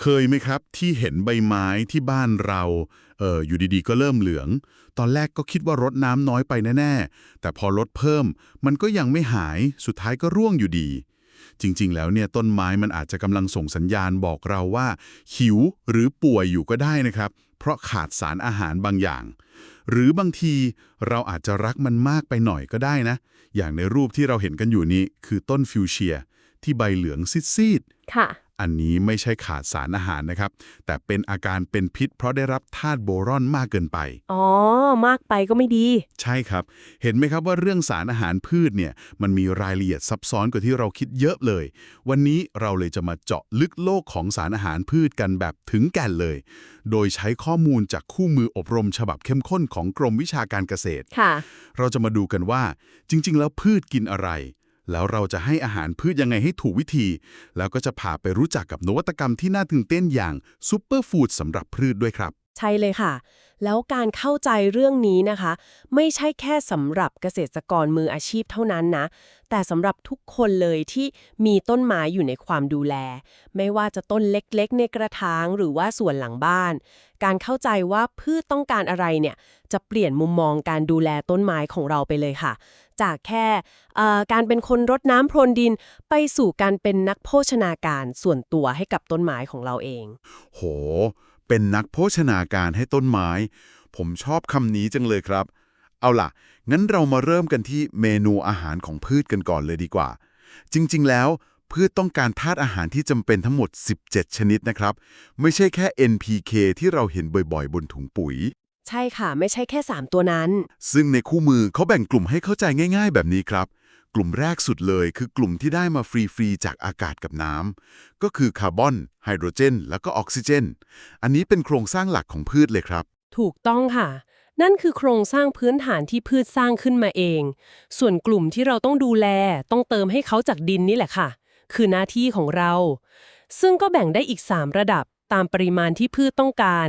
เคยไหมครับ ที่เห็นใบไม้ที่บ้านเราเอออยู่ดีๆ ก็เริ่มเหลือง ตอนแรกก็คิดว่ารดน้ำน้อยไปแน่ๆ แต่พอลดเพิ่ม มันก็ยังไม่หายสุดท้ายก็ร่วงอยู่ดี จริงๆ แล้วเนี่ยต้นไม้มันอาจจะกำลังส่งสัญญาณบอกเราว่า หิวหรือป่วยอยู่ก็ได้นะครับ เพราะขาดสารอาหารบางอย่าง หรือบางทีเราอาจจะรักมันมากไปหน่อยก็ได้นะ อย่างในรูปที่เราเห็นกันอยู่นี้คือต้นฟิวเชียที่ใบเหลืองซีดๆค่ะ อันนี้ไม่ใช่ขาดสารอาหารนะครับ แต่เป็นอาการเป็นพิษเพราะได้รับธาตุโบรอนมากเกินไป อ๋อ มากไปก็ไม่ดี ใช่ครับ เห็นไหมครับว่าเรื่องสารอาหารพืชเนี่ยมันมีรายละเอียดซับซ้อนกว่าที่เราคิดเยอะเลย วันนี้เราเลยจะมาเจาะลึกโลกของสารอาหารพืชกันแบบถึงแก่นเลย โดยใช้ข้อมูลจากคู่มืออบรมฉบับเข้มข้นของกรมวิชาการเกษตร ค่ะ เราจะมาดูกันว่าจริง ๆ แล้วพืชกินอะไร แล้วเราจะให้อาหารพืชยังไงให้ถูกวิธี แล้วก็จะพาไปรู้จักกับนวัตกรรมที่น่าตื่นเต้นอย่างซูเปอร์ฟู้ดสำหรับพืชด้วยครับ ใช่เลยค่ะ แล้วการเข้าใจเรื่องนี้นะคะ ไม่ใช่แค่สำหรับเกษตรกรมืออาชีพเท่านั้นนะ แต่สำหรับทุกคนเลยที่มีต้นไม้อยู่ในความดูแล ไม่ว่าจะต้นเล็กๆ ในกระถางหรือว่าส่วนหลังบ้าน การเข้าใจว่าพืชต้องการอะไรเนี่ยจะเปลี่ยนมุมมองการดูแลต้นไม้ของเราไปเลยค่ะ จากแค่เอ่อการเป็นคนรดน้ำพรนดินไปสู่การเป็นนักโภชนาการส่วนตัวให้กับต้นไม้ของเราเอง โห เป็นนักโภชนาการให้ต้นไม้ ผมชอบคำนี้จังเลยครับ เอาล่ะ งั้นเรามาเริ่มกันที่เมนูอาหารของพืชกันก่อนเลยดีกว่า จริง ๆ แล้ว พืชต้องการธาตุอาหารที่จำเป็นทั้งหมด 17 ชนิดนะครับ ไม่ใช่แค่ NPK ที่เราเห็นบ่อยๆ บนถุงปุ๋ย ใช่ค่ะ ไม่ใช่แค่ 3 ตัวนั้น ซึ่งในคู่มือเขาแบ่งกลุ่มให้เข้าใจง่าย ๆ แบบนี้ครับ กลุ่มแรกสุดเลยคือกลุ่มที่ได้มาฟรีๆจากอากาศกับน้ำก็คือคาร์บอนไฮโดรเจน แล้วก็ออกซิเจน อันนี้เป็นโครงสร้างหลักของพืชเลยครับ ถูกต้องค่ะ นั่นคือโครงสร้างพื้นฐานที่พืชสร้างขึ้นมาเอง ส่วนกลุ่มที่เราต้องดูแลต้องเติมให้เขาจากดินนี่แหละค่ะ คือหน้าที่ของเรา ซึ่งก็แบ่งได้อีก 3 ระดับตามปริมาณที่พืชต้องการ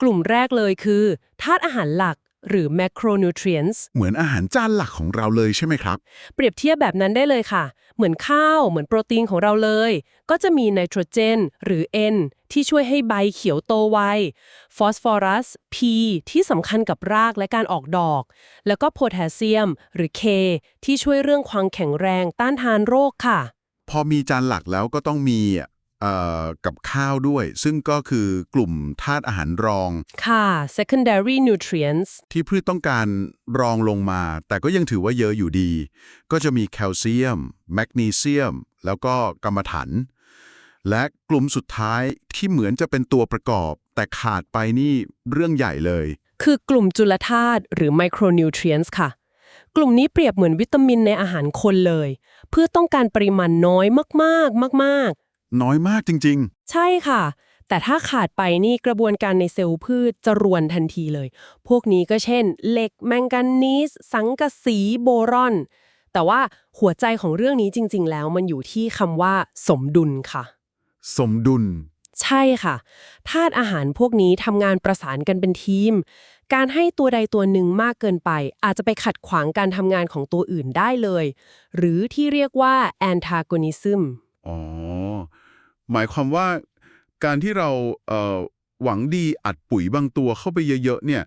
กลุ่มแรกเลยคือธาตุอาหารหลัก หรือ macronutrients เหมือนอาหารจานหลักของเราเลยใช่ไหมครับ เปรียบเทียบแบบนั้นได้เลยค่ะ เหมือนข้าว เหมือนโปรตีนของเราเลย ก็จะมีไนโตรเจน หรือ N ที่ช่วยให้ใบเขียวโตไว ฟอสฟอรัส P ที่สำคัญกับรากและการออกดอก แล้วก็โพแทสเซียม หรือ K ที่ช่วยเรื่องความแข็งแรงต้านทานโรคค่ะ พอมีจานหลักแล้วก็ต้องมีเอ่อ กับข้าวด้วย ซึ่งก็คือกลุ่มธาตุอาหารรอง ค่ะ secondary nutrients ที่พืชต้องการรองลงมา แต่ก็ยังถือว่าเยอะอยู่ดี ก็จะมีแคลเซียม แมกนีเซียม แล้วก็กรรมะถัน และกลุ่มสุดท้ายที่เหมือนจะเป็นตัวประกอบ แต่ขาดไปนี่เรื่องใหญ่เลย คือกลุ่มจุลธาตุหรือ micronutrients ค่ะกลุ่มนี้เปรียบเหมือนวิตามินในอาหารคนเลย เพื่อต้องการปริมาณน้อยมากๆ มาก ๆ น้อยมากจริงใช่ค่ะ แต่ถ้าขาดไปนี่กระบวนการในเซลล์พืชจะรวนทันทีเลย พวกนี้ก็เช่น เหล็กแมงกานีสสังกะสีโบรอน แต่ว่าหัวใจของเรื่องนี้จริง ๆ แล้วมันอยู่ที่คำว่า สมดุลค่ะๆสมดุล ใช่ค่ะธาตุอาหารพวกนี้ทำงานประสานกันเป็นทีม การให้ตัวใดตัวหนึ่งมากเกินไป อาจจะไปขัดขวางการทำงานของตัวอื่นได้เลย หรือที่เรียกว่า antagonism อ๋อ หมายความว่าการที่เราเอ่อหวังดีอัดปุ๋ยบางตัวเข้าไปเยอะๆเนี่ย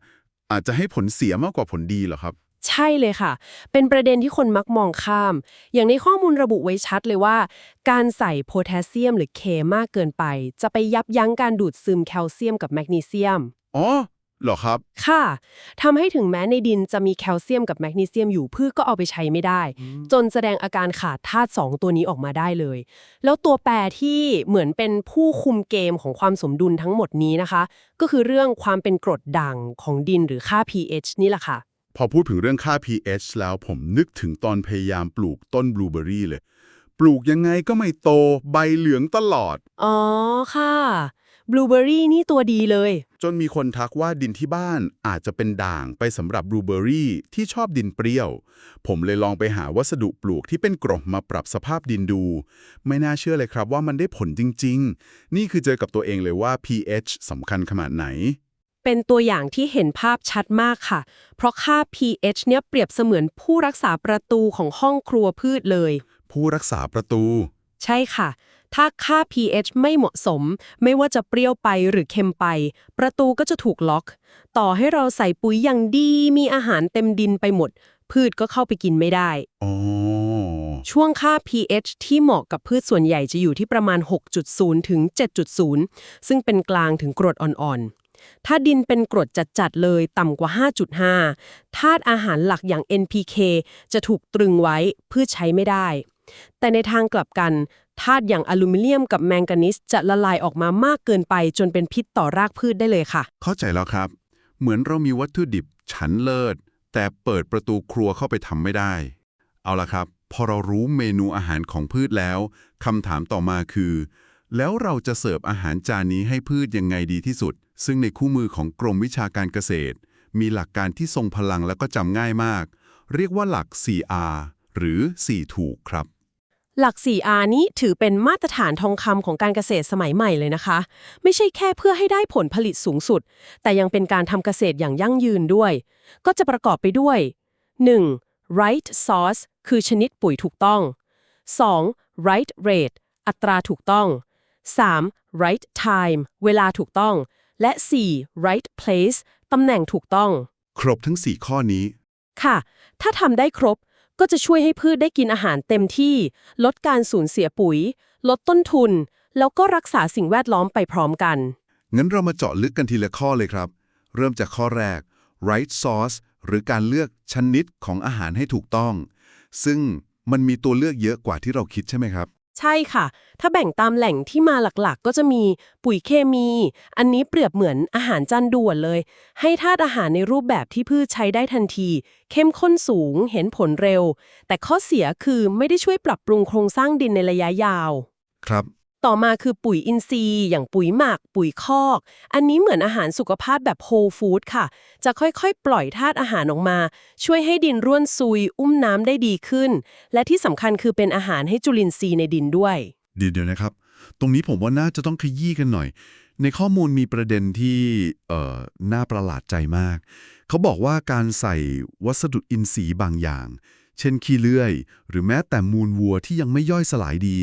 อาจจะให้ผลเสียมากกว่าผลดีเหรอครับ ใช่เลยค่ะ เป็นประเด็นที่คนมักมองข้าม อย่างในข้อมูลระบุไว้ชัดเลยว่า การใส่โพแทสเซียมหรือเคมากเกินไป จะไปยับยั้งการดูดซึมแคลเซียมกับแมกนีเซียม อ๋อเหรอครับ ค่ะทำให้ถึงแม้ในดินจะมีแคลเซียมกับแมกนีเซียมอยู่พืชก็เอาไปใช้ไม่ได้ จนแสดงอาการขาดธาตุสองตัวนี้ออกมาได้เลย แล้วตัวแปรที่เหมือนเป็นผู้คุมเกมของความสมดุลทั้งหมดนี้นะคะ ก็คือเรื่องความเป็นกรดด่างของดินหรือค่า pH นี่แหละค่ะ พอพูดถึงเรื่องค่า pH แล้วผมนึกถึงตอนพยายามปลูกต้นบลูเบอรี่เลย ปลูกยังไงก็ไม่โตใบเหลืองตลอด อ๋อค่ะ บลูเบอรี่นี่ตัวดีเลย จนมีคนทักว่าดินที่บ้านอาจจะเป็นด่างไปสำหรับบลูเบอรี่ที่ชอบดินเปรี้ยว ผมเลยลองไปหาวัสดุปลูกที่เป็นกรดมาปรับสภาพดินดู ไม่น่าเชื่อเลยครับว่ามันได้ผลจริง ๆ นี่คือเจอกับตัวเองเลยว่า pH สำคัญขนาดไหนเป็นตัวอย่างที่เห็นภาพชัดมากค่ะ เพราะค่า pH เนี่ยเปรียบเสมือนผู้รักษาประตูของห้องครัวพืชเลย ผู้รักษาประตู ใช่ค่ะ ถ้าค่า pH ไม่เหมาะสม ไม่ว่าจะเปรี้ยวไปหรือเค็มไป ประตูก็จะถูกล็อก ต่อให้เราใส่ปุ๋ยอย่างดีมีอาหารเต็มดินไปหมด พืชก็เข้าไปกินไม่ได้อ๋อช่วงค่า pH ที่เหมาะกับพืชส่วนใหญ่จะอยู่ที่ประมาณ 6.0 ถึง 7.0 ซึ่งเป็นกลางถึงกรดอ่อนๆ ถ้าดินเป็นกรดจัดๆเลยต่ำกว่า 5.5 ธาตุอาหารหลักอย่าง NPK จะถูกตรึงไว้พืชใช้ไม่ได้ แต่ในทางกลับกัน ธาตุอย่างอลูมิเนียมกับแมงกานีสจะละลายออกมามากเกินไปจนเป็นพิษต่อรากพืชได้เลยค่ะ เข้าใจแล้วครับ เหมือนเรามีวัตถุดิบชั้นเลิศ แต่เปิดประตูครัวเข้าไปทำไม่ได้ เอาละครับ พอเรารู้เมนูอาหารของพืชแล้วคำถามต่อมาคือ แล้วเราจะเสิร์ฟอาหารจานนี้ให้พืชยังไงดีที่สุด ซึ่งในคู่มือของกรมวิชาการเกษตร มีหลักการที่ทรงพลังแล้วก็จำง่ายมาก เรียกว่าหลัก 4R หรือ 4 ถูกครับ หลัก 4R นี้ถือเป็นมาตรฐานทองคำของการเกษตรสมัยใหม่เลยนะคะ ไม่ใช่แค่เพื่อให้ได้ผลผลิตสูงสุด แต่ยังเป็นการทำเกษตรอย่างยั่งยืนด้วย ก็จะประกอบไปด้วย 1. right source คือชนิดปุ๋ยถูกต้อง 2. right rate อัตราถูกต้อง 3. right time เวลาถูกต้อง และ 4. right place ตำแหน่งถูกต้อง ครบทั้ง 4 ข้อนี้ ค่ะ ถ้าทำได้ครบ ก็จะช่วยให้พืชได้กินอาหารเต็มที่ ลดการสูญเสียปุ๋ย ลดต้นทุน แล้วก็รักษาสิ่งแวดล้อมไปพร้อมกัน งั้นเรามาเจาะลึกกันทีละข้อเลยครับ เริ่มจากข้อแรก right source หรือการเลือกชนิดของอาหารให้ถูกต้อง ซึ่งมันมีตัวเลือกเยอะกว่าที่เราคิดใช่ไหมครับ ใช่ค่ะ ถ้าแบ่งตามแหล่งที่มาหลักๆ ก็จะมีปุ๋ยเคมี อันนี้เปรียบเหมือนอาหารจานด่วนเลย ให้ธาตุอาหารในรูปแบบที่พืชใช้ได้ทันที เข้มข้นสูง เห็นผลเร็ว แต่ข้อเสียคือไม่ได้ช่วยปรับปรุงโครงสร้างดินในระยะยาว ครับ ต่อมาคือปุ๋ยอินทรีย์ อย่างปุ๋ยหมัก ปุ๋ยคอก อันนี้เหมือนอาหารสุขภาพแบบโฮลฟู้ดค่ะ จะค่อยๆ ปล่อยธาตุอาหารออกมา ช่วยให้ดินร่วนซุย อุ้มน้ำได้ดีขึ้น และที่สำคัญคือเป็นอาหารให้จุลินทรีย์ในดินด้วยเดี๋ยวเดี๋ยวนะครับ ตรงนี้ผมว่าน่าจะต้องขยี้กันหน่อย ในข้อมูลมีประเด็นที่เอ่อน่าประหลาดใจมาก เขาบอกว่าการใส่วัสดุอินทรีย์บางอย่าง เช่นขี้เลื่อย หรือแม้แต่มูลวัวที่ยังไม่ย่อยสลายดี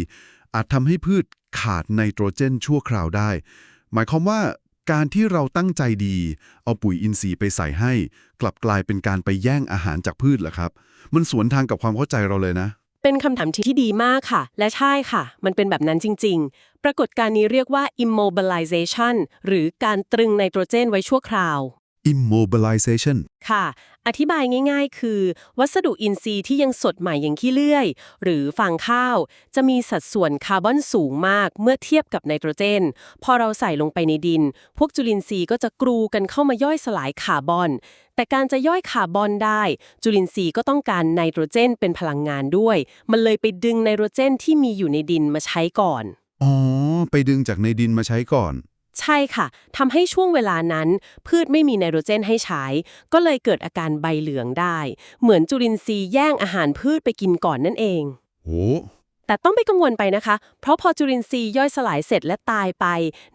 อาจทำให้พืชขาดไนโตรเจนชั่วคราวได้ หมายความว่าการที่เราตั้งใจดี เอาปุ๋ยอินทรีย์ไปใส่ให้ กลับกลายเป็นการไปแย่งอาหารจากพืชเหรอครับ มันสวนทางกับความเข้าใจเราเลยนะ เป็นคำถามที่ดีมากค่ะ และใช่ค่ะ มันเป็นแบบนั้นจริง ๆ ปรากฏการณ์นี้เรียกว่า immobilization หรือการตรึงไนโตรเจนไว้ชั่วคราว immobilization ค่ะ อธิบายง่าย ๆ คือ วัสดุอินทรีย์ที่ยังสดใหม่อย่างขี้เลื่อย หรือฟางข้าว จะมีสัดส่วนคาร์บอนสูงมากเมื่อเทียบกับไนโตรเจน พอเราใส่ลงไปในดิน พวกจุลินทรีย์ก็จะกรูกันเข้ามาย่อยสลายคาร์บอน แต่การจะย่อยคาร์บอนได้ จุลินทรีย์ก็ต้องการไนโตรเจนเป็นพลังงานด้วย มันเลยไปดึงไนโตรเจนที่มีอยู่ในดินมาใช้ก่อน อ๋อ ไปดึงจากในดินมาใช้ก่อน ใช่ค่ะทำให้ช่วงเวลานั้น พืชไม่มีไนโตรเจนให้ใช้ ก็เลยเกิดอาการใบเหลืองได้ เหมือนจุลินทรีย์แย่งอาหารพืชไปกินก่อนนั่นเองโหแต่ต้องไม่กังวลไปนะคะ เพราะพอจุลินทรีย์ย่อยสลายเสร็จและตายไป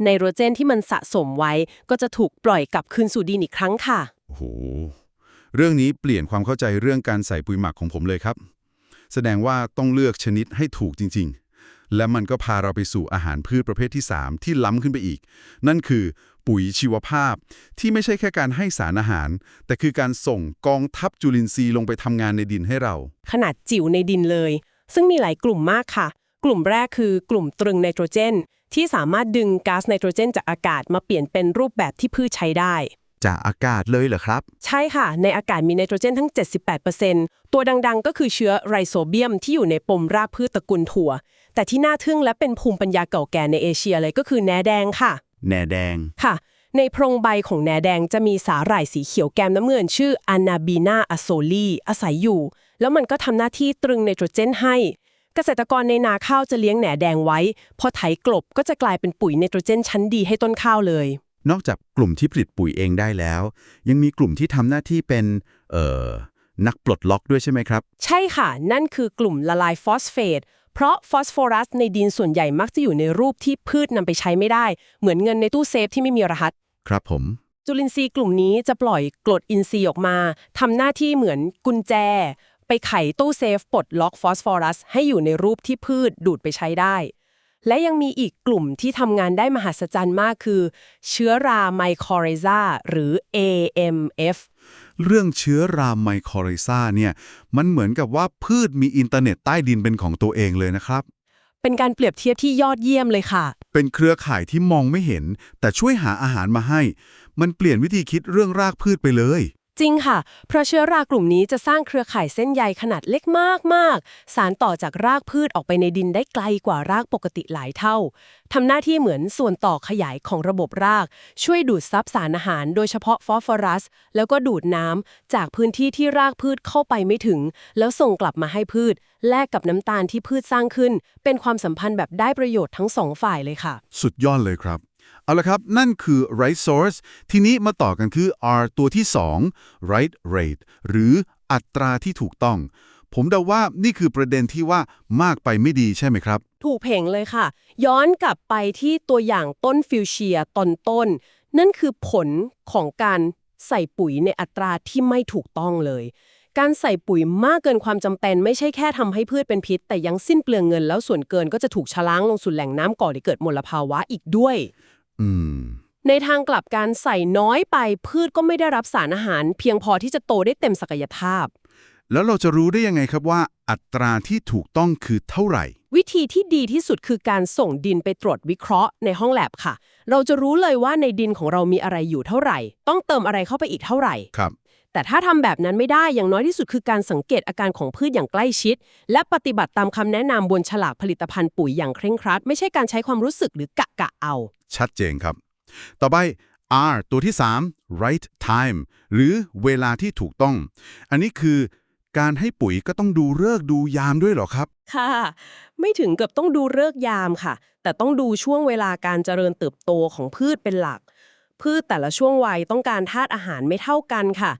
ไนโตรเจนที่มันสะสมไว้ ก็จะถูกปล่อยกลับคืนสู่ดินอีกครั้งค่ะโอ้โหเรื่องนี้เปลี่ยนความเข้าใจเรื่องการใส่ปุ๋ยหมักของผมเลยครับ แสดงว่าต้องเลือกชนิดให้ถูกจริงๆ และมันก็พาเราไปสู่อาหารพืชประเภทที่ 3 ที่ล้ำขึ้นไปอีก นั่นคือ ปุ๋ยชีวภาพ ที่ไม่ใช่แค่การให้สารอาหาร แต่คือการส่งกองทัพจุลินทรีย์ลงไปทำงานในดินให้เรา ขนาดจิ๋วในดินเลย ซึ่งมีหลายกลุ่มมากค่ะ กลุ่มแรกคือกลุ่มตรึงไนโตรเจน ที่สามารถดึงก๊าซไนโตรเจนจากอากาศมาเปลี่ยนเป็นรูปแบบที่พืชใช้ได้จากอากาศเลยเหรอครับ ใช่ค่ะ ในอากาศมีไนโตรเจนทั้ง 78%ตัวดังๆ ก็คือเชื้อไรโซเบียมที่อยู่ในปมรากพืชตระกูลถั่ว แต่ที่น่าทึ่งและเป็นภูมิปัญญาเก่าแก่ในเอเชียเลยก็คือแหนแดงค่ะ แหนแดง ค่ะ ในโพรงใบของแหนแดงจะมีสาหร่ายสีเขียวแกมน้ำเงินชื่ออนาบีนาอะโซลีอาศัยอยู่ แล้วมันก็ทำหน้าที่ตรึงไนโตรเจนให้ เกษตรกรในนาข้าวจะเลี้ยงแหนแดงไว้ พอไถกลบก็จะกลายเป็นปุ๋ยไนโตรเจนชั้นดีให้ต้นข้าวเลย นอกจากกลุ่มที่ผลิตปุ๋ยเองได้แล้ว ยังมีกลุ่มที่ทำหน้าที่เป็นเอ่อนักปลดล็อกด้วยใช่ไหมครับ ใช่ค่ะ นั่นคือกลุ่มละลายฟอสเฟต เพราะฟอสฟอรัสในดินส่วนใหญ่มักจะอยู่ในรูปที่พืชนำไปใช้ไม่ได้ เหมือนเงินในตู้เซฟที่ไม่มีรหัส ครับผม จุลินทรีย์กลุ่มนี้จะปล่อยกรดอินทรีย์ออกมาทำหน้าที่เหมือนกุญแจ ไปไขตู้เซฟปลดล็อกฟอสฟอรัสให้อยู่ในรูปที่พืชดูดไปใช้ได้ และยังมีอีกกลุ่มที่ทำงานได้มหัศจรรย์มากคือ เชื้อราไมโครไซาหรือ AMF เรื่องเชื้อราไมโครไซาเนี่ยมันเหมือนกับว่าพืชมีอินเทอร์เน็ตใต้ดินเป็นของตัวเองเลยนะครับ เป็นการเปรียบเทียบที่ยอดเยี่ยมเลยค่ะ เป็นเครือข่ายที่มองไม่เห็น แต่ช่วยหาอาหารมาให้ มันเปลี่ยนวิธีคิดเรื่องรากพืชไปเลย จริงค่ะ เพราะเชื้อรากลุ่มนี้จะสร้างเครือข่ายเส้นใยขนาดเล็กมาก ๆ สารต่อจากรากพืชออกไปในดินได้ไกลกว่ารากปกติหลายเท่า ทำหน้าที่เหมือนส่วนต่อขยายของระบบราก ช่วยดูดซับสารอาหาร โดยเฉพาะฟอสฟอรัส แล้วก็ดูดน้ำจากพื้นที่ที่รากพืชเข้าไปไม่ถึง แล้วส่งกลับมาให้พืช แลกกับน้ำตาลที่พืชสร้างขึ้น เป็นความสัมพันธ์แบบได้ประโยชน์ทั้งสองฝ่ายเลยค่ะ สุดยอดเลยครับ เอาละครับ นั่นคือ right source ทีนี้มาต่อกันคือ R ตัวที่ 2 right rate หรืออัตราที่ถูกต้อง ผมเดาว่านี่คือประเด็นที่ว่ามากไปไม่ดีใช่ไหมครับ ถูกเพ่งเลยค่ะ ย้อนกลับไปที่ตัวอย่างต้นฟิวเชียตอนต้น นั่นคือผลของการใส่ปุ๋ยในอัตราที่ไม่ถูกต้องเลย การใส่ปุ๋ยมากเกินความจำเป็นไม่ใช่แค่ทำให้พืชเป็นพิษ แต่ยังสิ้นเปลืองเงินแล้วส่วนเกินก็จะถูกชะล้างลงสู่แหล่งน้ำก่อให้เกิดมลภาวะอีกด้วย อืม ในทางกลับการใส่น้อยไปพืชก็ไม่ได้รับสารอาหาร เพียงพอที่จะโตได้เต็มศักยภาพ แล้วเราจะรู้ได้ยังไงครับว่า อัตราที่ถูกต้องคือเท่าไหร่ วิธีที่ดีที่สุดคือการส่งดินไปตรวจวิเคราะห์ในห้องแลบค่ะ เราจะรู้เลยว่าในดินของเรามีอะไรอยู่เท่าไหร่ ต้องเติมอะไรเข้าไปอีกเท่าไหร่ ครับ แต่ถ้าทำแบบนั้นไม่ได้อย่างน้อยที่สุดคือการสังเกตอาการของพืชอย่างใกล้ชิด และปฏิบัติตามคำแนะนำบนฉลากผลิตภัณฑ์ปุ๋ยอย่างเคร่งครัด ไม่ใช่การใช้ความรู้สึกหรือกะกะเอา ชัดเจนครับ ต่อไป R ตัวที่ 3 right time หรือเวลาที่ถูกต้อง อันนี้คือการให้ปุ๋ยก็ต้องดูเลิกษ์ดูยามด้วยเหรอครับ ค่ะ ไม่ถึงกับต้องดูเลิกษ์ยามค่ะ แต่ต้องดูช่วงเวลาการเจริญเติบโตของพืชเป็นหลัก พืชแต่ละช่วงวัยต้องการธาตุอาหารไม่เท่ากันค่ะ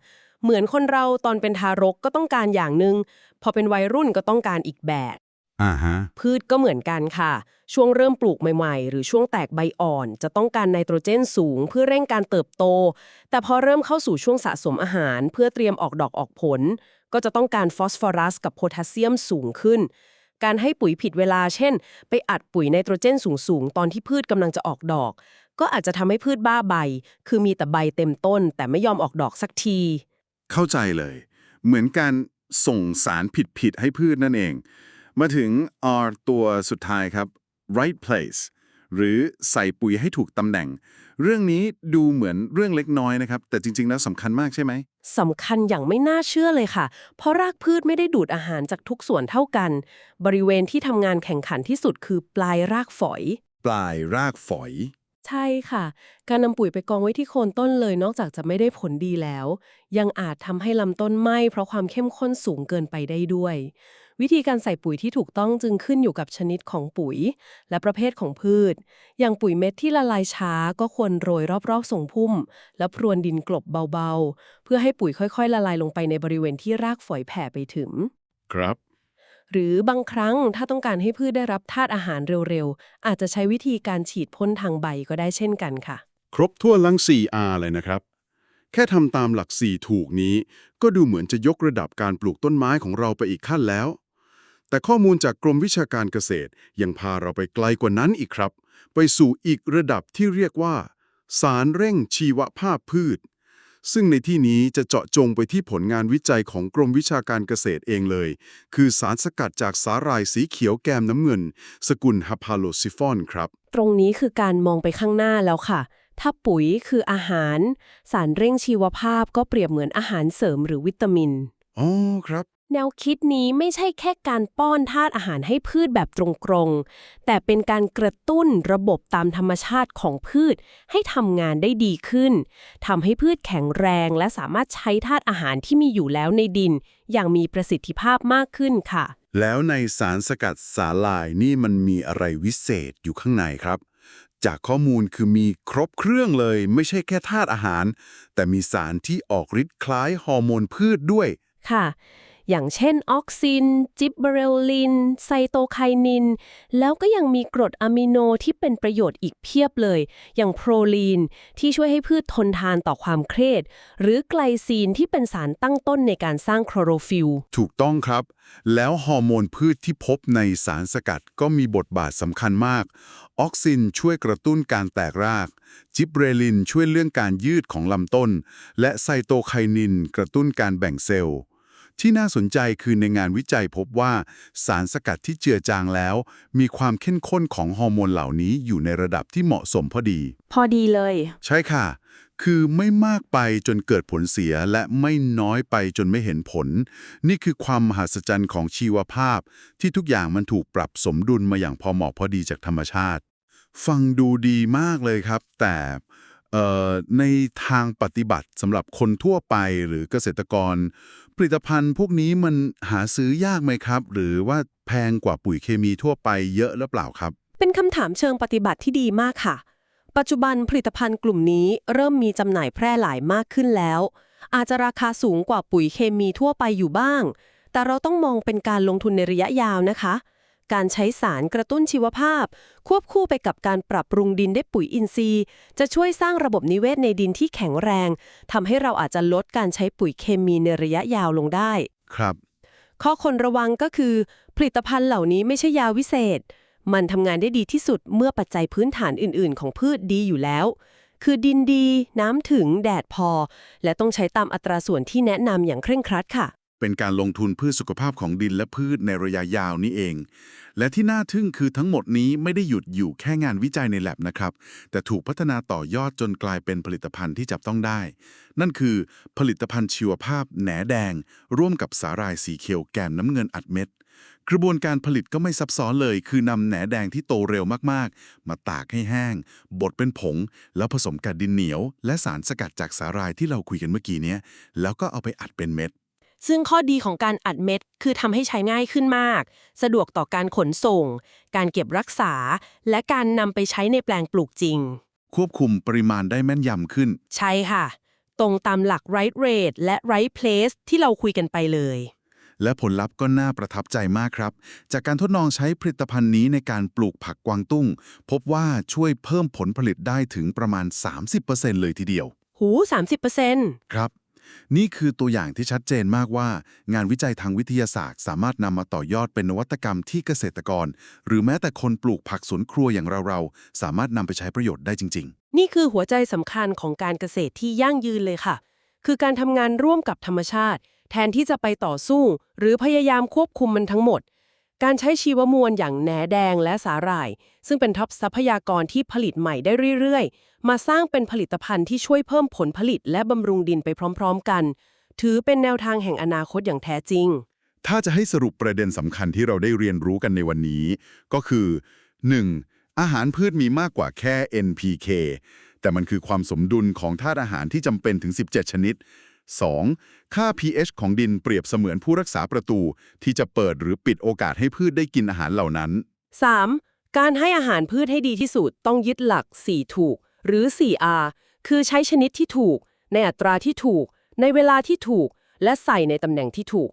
เหมือนคนเราตอนเป็นทารกก็ต้องการอย่างหนึ่งพอเป็นวัยรุ่นก็ต้องการอีกแบบอ่าฮะพืชก็เหมือนกันค่ะ ช่วงเริ่มปลูกใหม่ๆ หรือช่วงแตกใบอ่อน จะต้องการไนโตรเจนสูง เพื่อเร่งการเติบโต แต่พอเริ่มเข้าสู่ช่วงสะสมอาหาร เพื่อเตรียมออกดอกออกผล ก็จะต้องการฟอสฟอรัส กับโพแทสเซียมสูงขึ้น การให้ปุ๋ยผิดเวลา เช่น ไปอัดปุ๋ยไนโตรเจนสูงๆ ตอนที่พืชกำลังจะออกดอก ก็อาจจะทำให้พืชบ้าใบ คือมีแต่ใบเต็มต้น แต่ไม่ยอมออกดอกสักที เข้าใจเลย เหมือนการส่งสารผิดๆให้พืชนั่นเอง มาถึง R ตัวสุดท้ายครับ right place หรือใส่ปุ๋ยให้ถูกตำแหน่ง เรื่องนี้ดูเหมือนเรื่องเล็กน้อยนะครับ แต่จริง ๆ แล้วสำคัญมากใช่ไหมสำคัญอย่างไม่น่าเชื่อเลยค่ะ เพราะรากพืชไม่ได้ดูดอาหารจากทุกส่วนเท่ากัน บริเวณที่ทำงานแข่งขันที่สุดคือปลายรากฝอย ปลายรากฝอย ใช่ค่ะ การนำปุ๋ยไปกองไว้ที่โคนต้นเลยนอกจากจะไม่ได้ผลดีแล้ว ยังอาจทำให้ลำต้นไหม้เพราะความเข้มข้นสูงเกินไปได้ด้วย วิธีการใส่ปุ๋ยที่ถูกต้องจึงขึ้นอยู่กับชนิดของปุ๋ย และประเภทของพืช อย่างปุ๋ยเม็ดที่ละลายช้าก็ควรโรยรอบๆทรงพุ่ม แล้วพรวนดินกลบเบาๆ เพื่อให้ปุ๋ยค่อยๆ ละลายลงไปในบริเวณที่รากฝอยแผ่ไปถึง ครับ หรือบางครั้งถ้าต้องการให้พืชได้รับธาตุอาหารเร็วๆ อาจจะใช้วิธีการฉีดพ่นทางใบก็ได้เช่นกันค่ะ ครบทั่วทั้ง 4R เลยนะครับ แค่ทำตามหลัก 4 ถูกนี้ ก็ดูเหมือนจะยกระดับการปลูกต้นไม้ของเราไปอีกขั้นแล้ว แต่ข้อมูลจากกรมวิชาการเกษตรยังพาเราไปไกลกว่านั้นอีกครับ ไปสู่อีกระดับที่เรียกว่า สารเร่งชีวภาพพืช ซึ่งในที่นี้จะเจาะจงไปที่ผลงานวิจัยของกรมวิชาการเกษตรเองเลย คือสารสกัดจากสาหร่ายสีเขียวแกมน้ำเงิน สกุลฮัพพาโลซิฟอนครับ ตรงนี้คือการมองไปข้างหน้าแล้วค่ะ ถ้าปุ๋ยคืออาหาร สารเร่งชีวภาพก็เปรียบเหมือนอาหารเสริมหรือวิตามิน อ๋อครับ แนวคิดนี้ไม่ใช่แค่การป้อนธาตุอาหารให้พืชแบบตรงๆ แต่เป็นการกระตุ้นระบบตามธรรมชาติของพืชให้ทำงานได้ดีขึ้น ทำให้พืชแข็งแรงและสามารถใช้ธาตุอาหารที่มีอยู่แล้วในดิน อย่างมีประสิทธิภาพมากขึ้นค่ะ แล้วในสารสกัดสาลายนี่มันมีอะไรวิเศษอยู่ข้างในครับ จากข้อมูลคือมีครบเครื่องเลย ไม่ใช่แค่ธาตุอาหาร แต่มีสารที่ออกฤทธิ์คล้ายฮอร์โมนพืชด้วย ค่ะ อย่างเช่นออกซิน จิบเบอเรลลิน ไซโตไคนิน แล้วก็ยังมีกรดอะมิโนที่เป็นประโยชน์อีกเพียบเลย อย่างโปรลีน ที่ช่วยให้พืชทนทานต่อความเครียด หรือไกลซีนที่เป็นสารตั้งต้นในการสร้างโคลอโรฟิลถูกต้องครับ แล้วฮอร์โมนพืชที่พบในสารสกัดก็มีบทบาทสำคัญมาก ออกซินช่วยกระตุ้นการแตกราก จิบเรลินช่วยเรื่องการยืดของลำต้น และไซโตไคนินกระตุ้นการแบ่งเซลล์ ที่น่าสนใจคือในงานวิจัยพบว่า สารสกัดที่เจือจางแล้ว มีความเข้มข้นของฮอร์โมนเหล่านี้อยู่ในระดับที่เหมาะสมพอดี พอดีเลย ใช่ค่ะ คือไม่มากไปจนเกิดผลเสียและไม่น้อยไปจนไม่เห็นผล นี่คือความมหัศจรรย์ของชีวภาพ ที่ทุกอย่างมันถูกปรับสมดุลมาอย่างพอเหมาะพอดีจากธรรมชาติ ฟังดูดีมากเลยครับ แต่เอ่อในทางปฏิบัติสำหรับคนทั่วไปหรือเกษตรกร ผลิตภัณฑ์พวกนี้มันหาซื้อยากไหมครับ หรือว่าแพงกว่าปุ๋ยเคมีทั่วไปเยอะหรือเปล่าครับ เป็นคำถามเชิงปฏิบัติที่ดีมากค่ะ ปัจจุบันผลิตภัณฑ์กลุ่มนี้เริ่มมีจำหน่ายแพร่หลายมากขึ้นแล้ว อาจจะราคาสูงกว่าปุ๋ยเคมีทั่วไปอยู่บ้าง แต่เราต้องมองเป็นการลงทุนในระยะยาวนะคะ การใช้สารกระตุ้นชีวภาพ ควบคู่ไปกับการปรับปรุงดินด้วยปุ๋ยอินทรีย์ จะช่วยสร้างระบบนิเวศในดินที่แข็งแรงทำให้เราอาจจะลดการใช้ปุ๋ยเคมีในระยะยาวลงได้ ครับ ข้อควรระวังก็คือ ผลิตภัณฑ์เหล่านี้ไม่ใช่ยาวิเศษ มันทำงานได้ดีที่สุดเมื่อปัจจัยพื้นฐานอื่น ๆ ของพืชดีอยู่แล้วคือดินดี น้ำถึง แดดพอ และต้องใช้ตามอัตราส่วนที่แนะนำอย่างเคร่งครัดค่ะ เป็นการลงทุนเพื่อสุขภาพของดินและพืชในระยะยาวนี่เอง และที่น่าทึ่งคือทั้งหมดนี้ไม่ได้หยุดอยู่แค่งานวิจัยในแลบนะครับ แต่ถูกพัฒนาต่อยอดจนกลายเป็นผลิตภัณฑ์ที่จับต้องได้ นั่นคือผลิตภัณฑ์ชีวภาพแหนแดง ร่วมกับสาหร่ายสีเขียวแกนน้ำเงินอัดเม็ดกระบวนการผลิตก็ไม่ซับซ้อนเลย คือนำแหนแดงที่โตเร็วมากๆ มาตากให้แห้ง บดเป็นผง แล้วผสมกับดินเหนียว และสารสกัดจากสาหร่ายที่เราคุยกันเมื่อกี้นี้แล้วก็เอาไปอัดเป็นเม็ด ซึ่งข้อดีของการอัดเม็ดคือทำให้ใช้ง่ายขึ้นมาก สะดวกต่อการขนส่ง การเก็บรักษา และการนำไปใช้ในแปลงปลูกจริง ควบคุมปริมาณได้แม่นยำขึ้น ใช่ค่ะ ตรงตามหลัก right rate และ right place ที่เราคุยกันไปเลย และผลลัพธ์ก็น่าประทับใจมากครับ จากการทดลองใช้ผลิตภัณฑ์นี้ในการปลูกผักกวางตุ้ง พบว่าช่วยเพิ่มผลผลิตได้ถึงประมาณ 30%เลยทีเดียว หู 30%ครับ นี่คือตัวอย่างที่ชัดเจนมากว่า งานวิจัยทางวิทยาศาสตร์ สามารถนำมาต่อยอดเป็นนวัตกรรมที่เกษตรกร หรือแม้แต่คนปลูกผักสวนครัวอย่างเราๆ สามารถนำไปใช้ประโยชน์ได้จริง ๆ นี่คือหัวใจสำคัญของการเกษตรที่ยั่งยืนเลยค่ะ คือการทำงานร่วมกับธรรมชาติ แทนที่จะไปต่อสู้ หรือพยายามควบคุมมันทั้งหมด การใช้ชีวมวลอย่างแหนแดงและสาหร่าย ซึ่งเป็นท็อปทรัพยากรที่ผลิตใหม่ได้เรื่อยๆ มาสร้างเป็นผลิตภัณฑ์ที่ช่วยเพิ่มผลผลิตและบำรุงดินไปพร้อม ๆ กัน ถือเป็นแนวทางแห่งอนาคตอย่างแท้จริงๆถ้าจะให้สรุปประเด็นสำคัญที่เราได้เรียนรู้กันในวันนี้ ก็คือ 1. อาหารพืชมีมากกว่าแค่ NPK แต่มันคือความสมดุลของธาตุอาหารที่จำเป็นถึง 17 ชนิด 2. ค่า pH ของดินเปรียบเสมือนผู้รักษาประตู ที่จะเปิดหรือปิดโอกาสให้พืชได้กินอาหารเหล่านั้น 3. การให้อาหารพืชให้ดีที่สุดต้องยึดหลัก 4 ถูก หรือ 4R คือใช้ชนิดที่ถูก ในอัตราที่ถูก ในเวลาที่ถูก และใส่ในตำแหน่งที่ถูก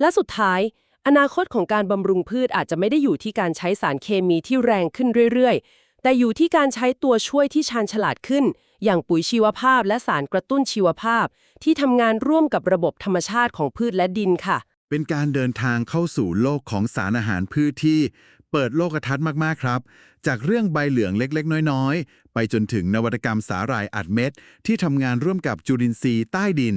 และสุดท้าย อนาคตของการบำรุงพืชอาจจะไม่ได้อยู่ที่การใช้สารเคมีที่แรงขึ้นเรื่อยๆ แต่อยู่ที่การใช้ตัวช่วยที่ชาญฉลาดขึ้น อย่างปุ๋ยชีวภาพ และสารกระตุ้นชีวภาพ ที่ทำงานร่วมกับระบบธรรมชาติของพืชและดินค่ะ เป็นการเดินทางเข้าสู่โลกของสารอาหารพืชที่ เปิดโลกทัศน์มาก ๆ ครับ จากเรื่องใบเหลืองเล็ก ๆ น้อย ๆ ไปจนถึงนวัตกรรมสาหร่ายอัดเม็ดที่ทำงานร่วมกับจุลินทรีย์ใต้ดิน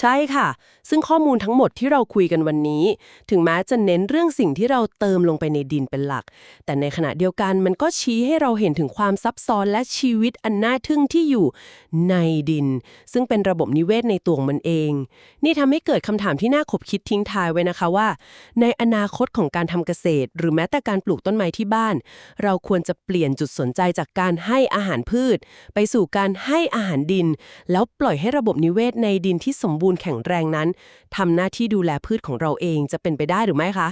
ใช่ค่ะ ซึ่งข้อมูลทั้งหมดที่เราคุยกันวันนี้ ถึงแม้จะเน้นเรื่องสิ่งที่เราเติมลงไปในดินเป็นหลัก แต่ในขณะเดียวกันมันก็ชี้ให้เราเห็นถึงความซับซ้อนและชีวิตอันน่าทึ่งที่อยู่ในดิน ซึ่งเป็นระบบนิเวศในตัวของมันเอง นี่ทำให้เกิดคำถามที่น่าขบคิดทิ้งท้ายไว้นะคะว่า ในอนาคตของการทำเกษตร หรือแม้แต่การปลูกต้นไม้ที่บ้าน เราควรจะเปลี่ยนจุดสนใจจากการให้อาหารพืช ไปสู่การให้อาหารดิน แล้วปล่อยให้ระบบนิเวศในดินที่สมบูรบูรณ์แข็งแรงนั้นทำหน้าที่ดูแลพืชของเราเองจะเป็นไปได้หรือไม่คะ